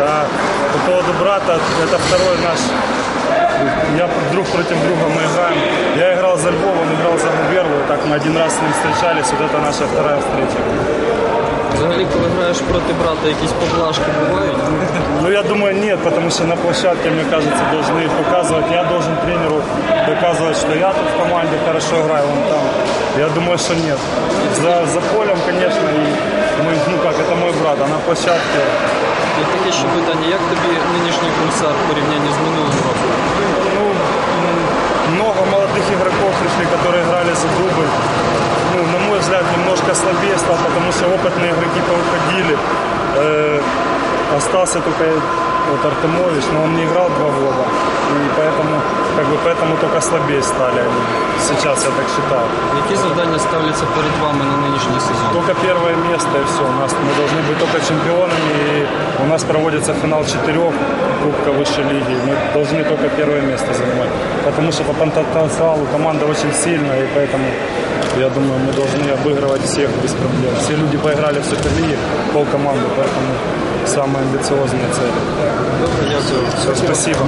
А по поводу брата, это второй наш я друг против друга мы играем. Я играл за Львов, он играл за Губерлу. Так мы один раз с ним встречались. Вот это наша вторая встреча. Взагалі, коли граєш проти брата, якісь поблажки бувають. Ну, я думаю, нет, потому что на площадке, мне кажется, должны показывать. Я должен тренеру доказывать, что я тут в команде хорошо играю, он там. Я думаю, что нет. За, за полем, конечно, и мы, ну как, это мой брат, а на площадке І таке ще питання, як тобі нинішній комісар в порівнянні з минулим роком? ну, м, много молодых игроков пришли, которые играли за дубль. Ну, на мой взгляд, немножко слабее стал, потому что опытные игроки повыходили. Э, остался только вот Артемович, но он не играл два года. И поэтому, как бы, поэтому только слабее стали они. Сейчас я так считаю. Які завдання ставляться перед вами на нинішній сезон? Только первое место и все. У нас мы должны быть только чемпионами. И у нас проводится финал четырех Кубка высшей лиги. Мы должны только первое место занимать. Потому что по потенциалу команда очень сильная. И поэтому, я думаю, мы должны обыгрывать всех без проблем. Все люди поиграли в Суперлиге, пол команды. Поэтому самая амбициозная цель. Все, спасибо.